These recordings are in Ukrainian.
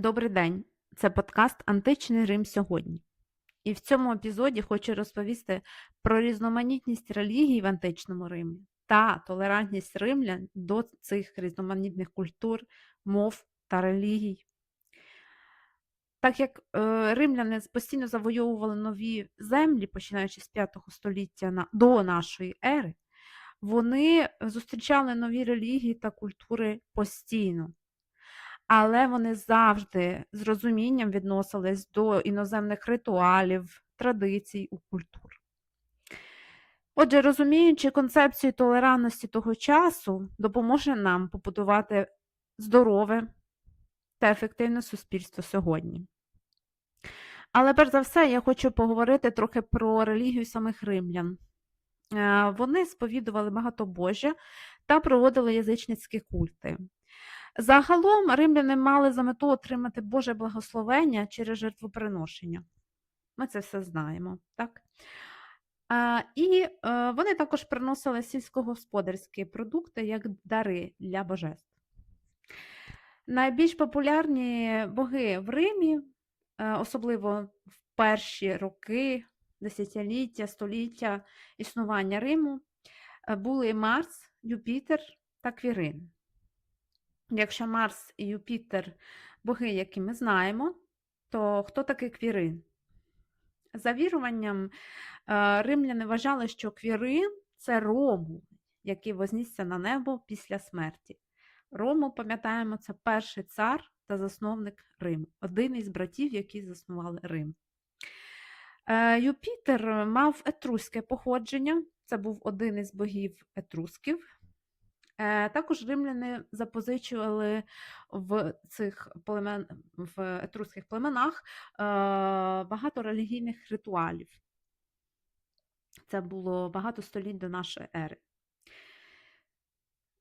Добрий день! Це подкаст Античний Рим сьогодні. І в цьому епізоді хочу розповісти про різноманітність релігій в античному Римі та толерантність римлян до цих різноманітних культур, мов та релігій. Так як е, римляни постійно завойовували нові землі, починаючи з 5 століття до нашої ери, вони зустрічали нові релігії та культури постійно але вони завжди з розумінням відносились до іноземних ритуалів, традицій у культур. Отже, розуміючи концепцію толерантності того часу, допоможе нам побудувати здорове та ефективне суспільство сьогодні. Але перш за все, я хочу поговорити трохи про релігію самих римлян. Е, вони сповідували багатобожжя та проводили язичницькі культи. Загалом римляни мали за мету отримати Боже благословення через жертвоприношення. Ми це все знаємо. так? І е, вони також приносили сільськогосподарські продукти як дари для божеств. Найбільш популярні боги в Римі, е, особливо в перші роки, десятиліття, століття існування Риму, е, були Марс, Юпітер та Квірин. Якщо Марс і Юпітер боги, які ми знаємо, то хто такий Квірин? За віруванням, е, римляни вважали, що Квірин це Рому, який вознісся на небо після смерті. Рому, пам'ятаємо, це перший цар та засновник Риму, один із братів, які заснували Рим. Е, Юпітер мав етруське походження, це був один із богів етрусків. Е, також римляни запозичували в цих племен, в етруських племенах е, багато релігійних ритуалів. Це було багато століть до нашої ери.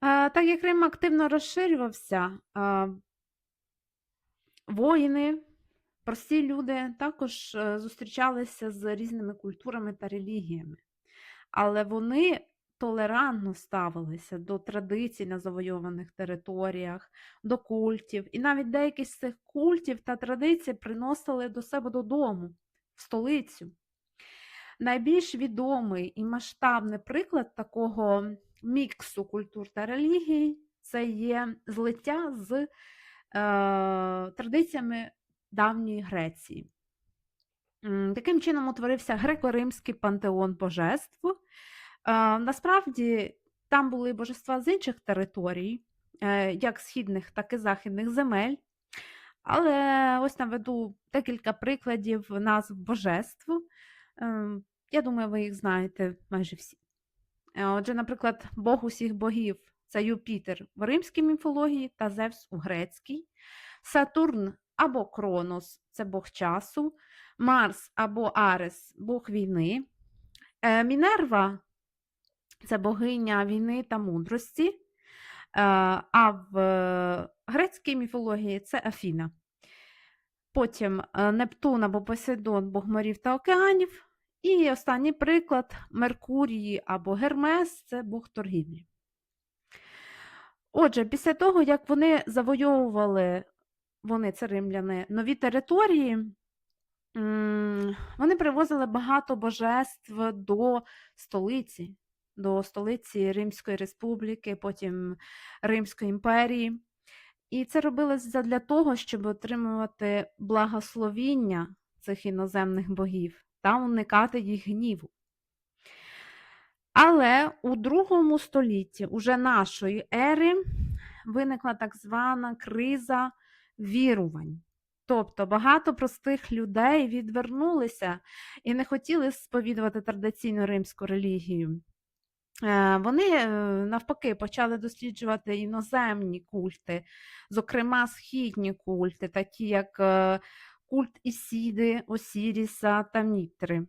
Е, так як Рим активно розширювався, воїни, прості люди також зустрічалися з різними культурами та релігіями, але вони толерантно ставилися до традицій на завойованих територіях, до культів, і навіть деякі з цих культів та традицій приносили до себе додому, в столицю. Найбільш відомий і масштабний приклад такого міксу культур та релігій це є злиття з е, традиціями давньої Греції. Таким чином утворився греко-римський пантеон божеств, Насправді там були божества з інших територій, е, як східних, так і західних земель. Але ось наведу декілька прикладів назв божеств. Ем, я думаю, ви їх знаєте майже всі. Е, отже, наприклад, Бог усіх богів це Юпітер в римській міфології та Зевс у грецькій, Сатурн або Кронос це Бог часу, Марс або Арес Бог війни, е, Мінерва це богиня війни та мудрості, е, а в грецькій міфології це Афіна. Потім е, Нептун або Посейдон, бог морів та океанів. І останній приклад Меркурії або Гермес це Бог торгівлі. Отже, після того, як вони завойовували, вони це римляни, нові території, вони привозили багато божеств до столиці, до столиці Римської Республіки, потім Римської імперії. І це робилося для того, щоб отримувати благословіння цих іноземних богів та уникати їх гніву. Але у другому столітті уже нашої ери виникла так звана криза вірувань. Тобто багато простих людей відвернулися і не хотіли сповідувати традиційну римську релігію. Е, вони е, навпаки почали досліджувати іноземні культи, зокрема східні культи, такі як е, культ Ісіди, Осіріса та Мітри.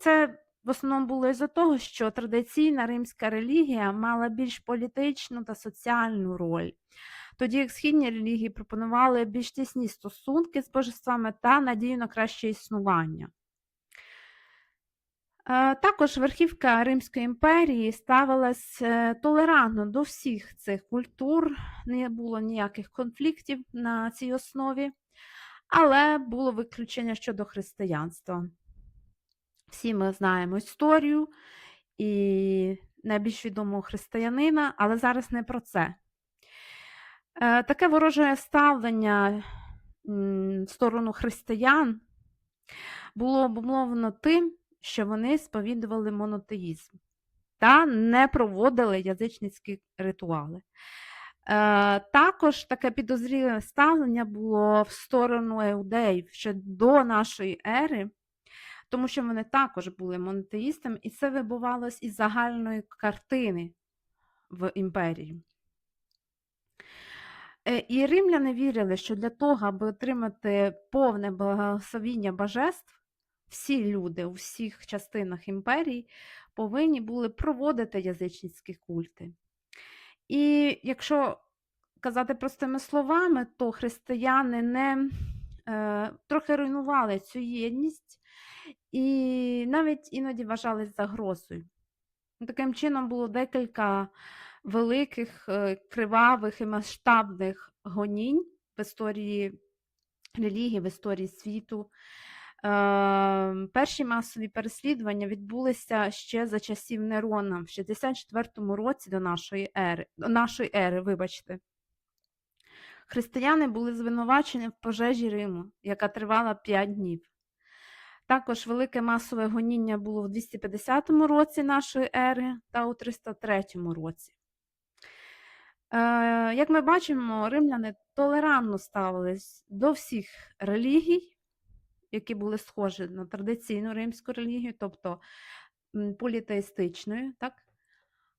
Це в основному було із-за того, що традиційна римська релігія мала більш політичну та соціальну роль, тоді як східні релігії пропонували більш тісні стосунки з божествами та надію на краще існування. Також верхівка Римської імперії ставилась е, толерантно до всіх цих культур, не було ніяких конфліктів на цій основі, але було виключення щодо християнства. Всі ми знаємо історію і найбільш відомого християнина, але зараз не про це. Е, Таке вороже ставлення в сторону християн було обумовлено тим, що вони сповідували монотеїзм та не проводили язичницькі ритуали. Е, Також таке підозріле ставлення було в сторону еудеїв ще до нашої ери, тому що вони також були монотеїстами, і це вибувалось із загальної картини в імперії. Е, І римляни вірили, що для того, аби отримати повне благословіння божеств, всі люди у всіх частинах імперії повинні були проводити язичницькі культи. І якщо казати простими словами, то християни не е, трохи руйнували цю єдність і навіть іноді вважались загрозою. Таким чином було декілька великих, е, кривавих і масштабних гонінь в історії релігії, в історії світу. Е, Перші масові переслідування відбулися ще за часів Нерона в 64 році до нашої ери, до нашої ери, вибачте. Християни були звинувачені в пожежі Риму, яка тривала 5 днів. Також велике масове гоніння було в 250 році нашої ери та у 303 році. Е, Як ми бачимо, римляни толерантно ставились до всіх релігій, які були схожі на традиційну римську релігію, тобто політеїстичною, так?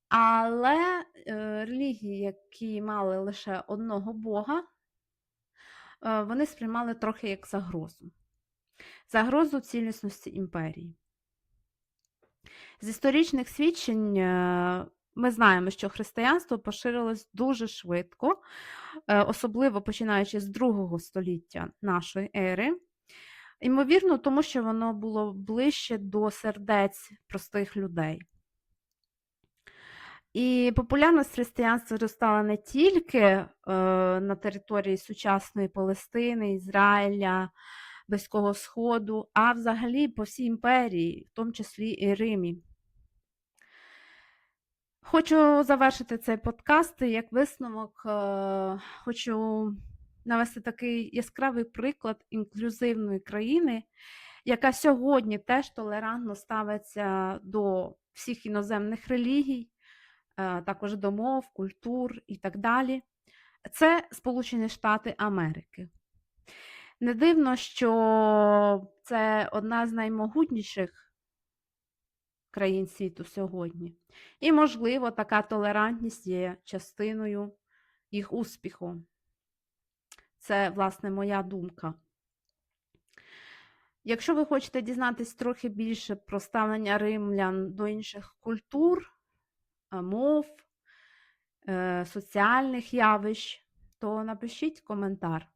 Але е, релігії, які мали лише одного Бога, е, вони сприймали трохи як загрозу. Загрозу цілісності імперії. З історичних свідчень е, ми знаємо, що християнство поширилось дуже швидко, особливо починаючи з другого століття нашої ери. Ймовірно, тому що воно було ближче до сердець простих людей. І популярність християнства зростала не тільки е, на території сучасної Палестини, Ізраїля, Близького Сходу, а взагалі по всій імперії, в тому числі і Римі. Хочу завершити цей подкаст як висновок. е, Хочу навести такий яскравий приклад інклюзивної країни, яка сьогодні теж толерантно ставиться до всіх іноземних релігій, е, також до мов, культур і так далі. Це Сполучені Штати Америки. Не дивно, що це одна з наймогутніших країн світу сьогодні. І, можливо, така толерантність є частиною їх успіху. Це, власне, моя думка. Якщо ви хочете дізнатись трохи більше про ставлення римлян до інших культур, е, мов, е, соціальних явищ, то напишіть коментар.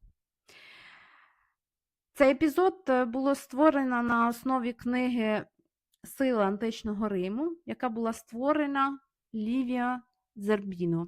Цей епізод е, було створено на основі книги Сила античного Риму, яка була створена Лівія Зербіно.